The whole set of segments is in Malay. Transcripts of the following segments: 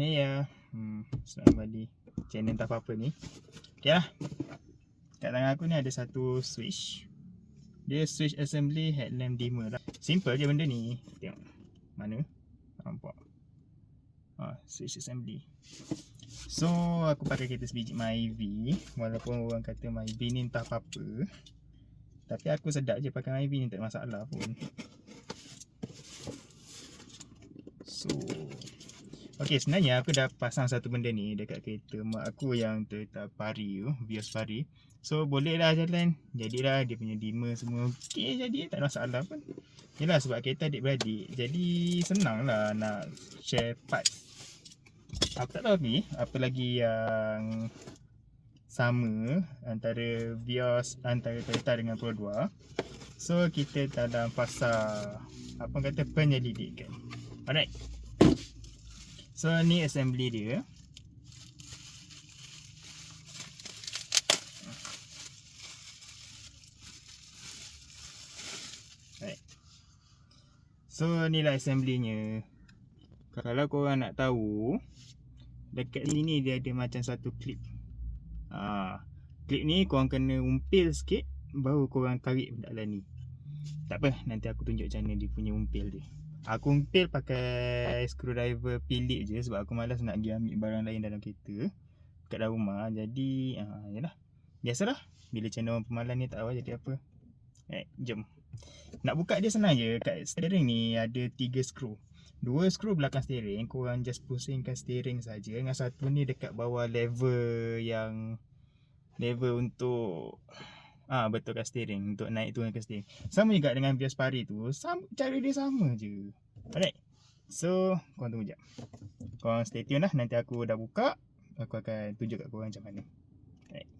Hey ya. Hmm, selamat kembali channel tak apa-apa ni. Okay lah. Kat tangan aku ni ada satu switch. Dia switch assembly headlamp dimmer lah. Simple je benda ni. Tengok. Mana? Nampak. Ha, switch assembly. So, aku pakai kereta sebiji Myvi. Walaupun orang kata Myvi ni entah apa-apa. Tapi aku sedap je pakai Myvi ni tak ada masalah pun. So, Okay sebenarnya aku dah pasang satu benda ni dekat kereta mak aku yang Toyota Pari tu, Vios Pari. So boleh lah jalan. Jadilah dia punya dimmer semua okey jadi tak ada masalah pun. Yalah sebab kereta adik-beradik. Jadi senang lah nak share parts. Aku tak tahu ni apa lagi yang sama antara Vios antara Toyota dengan Pro 2. So kita dalam fasa apa kata penyelidikan. Alright. So ni assembly dia. So ni lah assemblynya. Kalau korang nak tahu dekat sini dia ada macam satu clip. Ha, clip ni korang kena umpil sikit baru korang tarik benda ni. Tak apa, nanti aku tunjuk macam mana dia punya umpil dia. Aku umpil pakai screwdriver pilih je sebab aku malas nak pergi ambil barang lain dalam kereta kat dalam rumah. Jadi, uh, yalah. Biasalah bila channel orang pemalas ni tak tahu jadi apa. Eh, jom. Nak buka dia senang je. Kat steering ni ada tiga skru. Dua skru belakang steering, korang just pusingkan steering saja. Dengan satu ni dekat bawah lever yang lever untuk Ah ha, betul kat steering untuk naik turun ke steering. Sama juga dengan bias pari tu, sama cara dia sama je. Alright. So, korang tunggu jap. Korang stay tune lah nanti aku dah buka, aku akan tunjuk kat korang macam mana. Alright.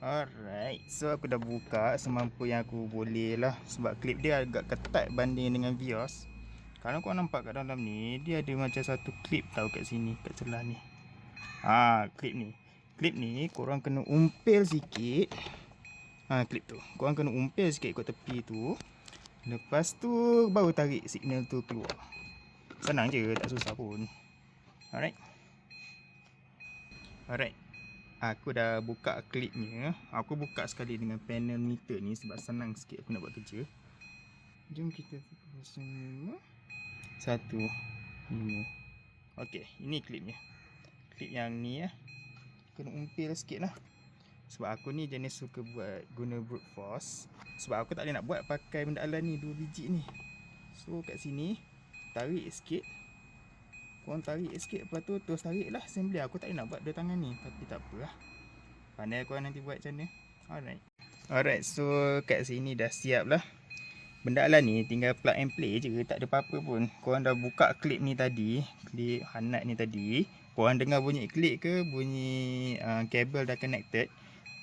Alright. So aku dah buka semampu yang aku boleh lah sebab clip dia agak ketat banding dengan Vios. Kalau kau nampak kat dalam ni, dia ada macam satu clip tau kat sini, kat celah ni. Ah, ha, clip ni. Clip ni korang kena umpil sikit Ha klip tu. Korang kena umpil sikit kat tepi tu. Lepas tu baru tarik signal tu keluar. Senang je, tak susah pun. Alright. Alright. Aku dah buka klipnya. Aku buka sekali dengan panel meter ni sebab senang sikit aku nak buat kerja. Jom kita pasang Satu. Lima. Okay, ini klipnya. Klip yang ni ya. Kena umpil sikit lah. Sebab aku ni jenis suka buat guna brute force. Sebab aku tak boleh nak buat pakai benda alam ni Dua biji ni. So kat sini Tarik sikit. Korang tarik sikit Lepas tu terus tarik lah assembly. Aku tak boleh nak buat dua tangan ni Tapi tak apa lah. Pandai korang nanti buat macam ni Alright. Alright so kat sini dah siap lah. Benda alam ni tinggal plug and play je Tak ada apa-apa pun. Korang dah buka klip ni tadi Klip hanat ni tadi. Korang dengar bunyi klik ke? Bunyi uh, kabel dah connected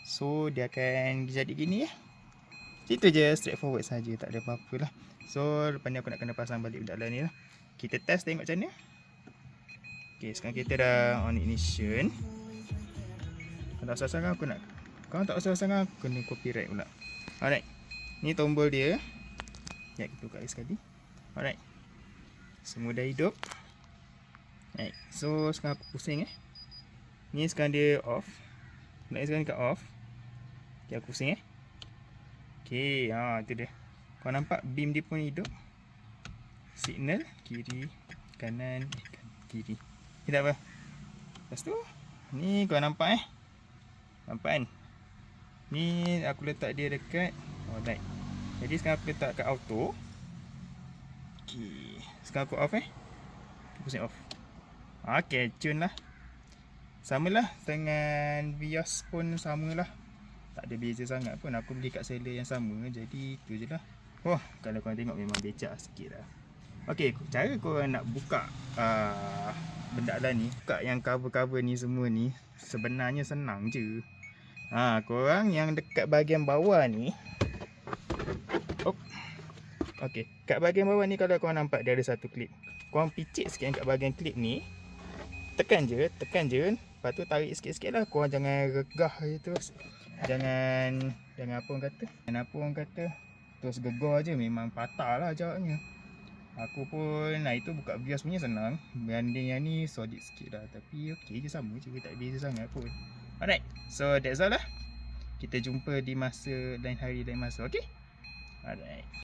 So dia akan jadi gini ya. Itu je straightforward saja tak ada apa-apa lah. So lepas ni aku nak kena pasang balik benda lain ni lah. Kita test tengok macam mana. Okay sekarang kita dah on ignition. Kalau tak usah aku nak Kalau tak usah sangat aku kena copyright pula. Alright. Ni tombol dia. Ya kita buka sekali. Alright. Semua dah hidup. Alright. So sekarang aku pusing eh. Ni sekarang dia off. Nak sekarang dekat off. Okay, aku pusing eh. Okay, ha, itu dia. Kau nampak beam dia pun hidup. Signal, kiri, kanan, kiri. Tak apa. Lepas tu, ni kau nampak eh. Nampak kan? Ni aku letak dia dekat. Oh, naik. Jadi sekarang aku letak kat auto. Okay. Sekarang aku off eh. Aku pusing off. Okay, tune lah. Samalah dengan Vios pun samalah tak ada beza sangat pun. Aku beli kat seller yang sama jadi tu je lah. Wah kalau korang tengok memang becak sikit lah. Ok cara korang nak buka uh, benda lah ni buka yang cover-cover ni semua ni sebenarnya senang je. Ha, korang yang dekat bahagian bawah ni oh. ok kat bahagian bawah ni kalau korang nampak dia ada satu klip. Korang picit sikit kat bahagian klip ni tekan je tekan je. Lepas tu tarik sikit-sikit lah. Korang jangan regah je terus jangan jangan apa orang kata jangan apa orang kata terus gegar je memang patah lah jawabnya Aku pun nah itu buka bios punya senang. Banding yang ni solid sikit lah tapi okey je sama je tak beza sangat pun. Alright. So that's all lah. Kita jumpa di masa lain hari lain masa. Okey. Alright.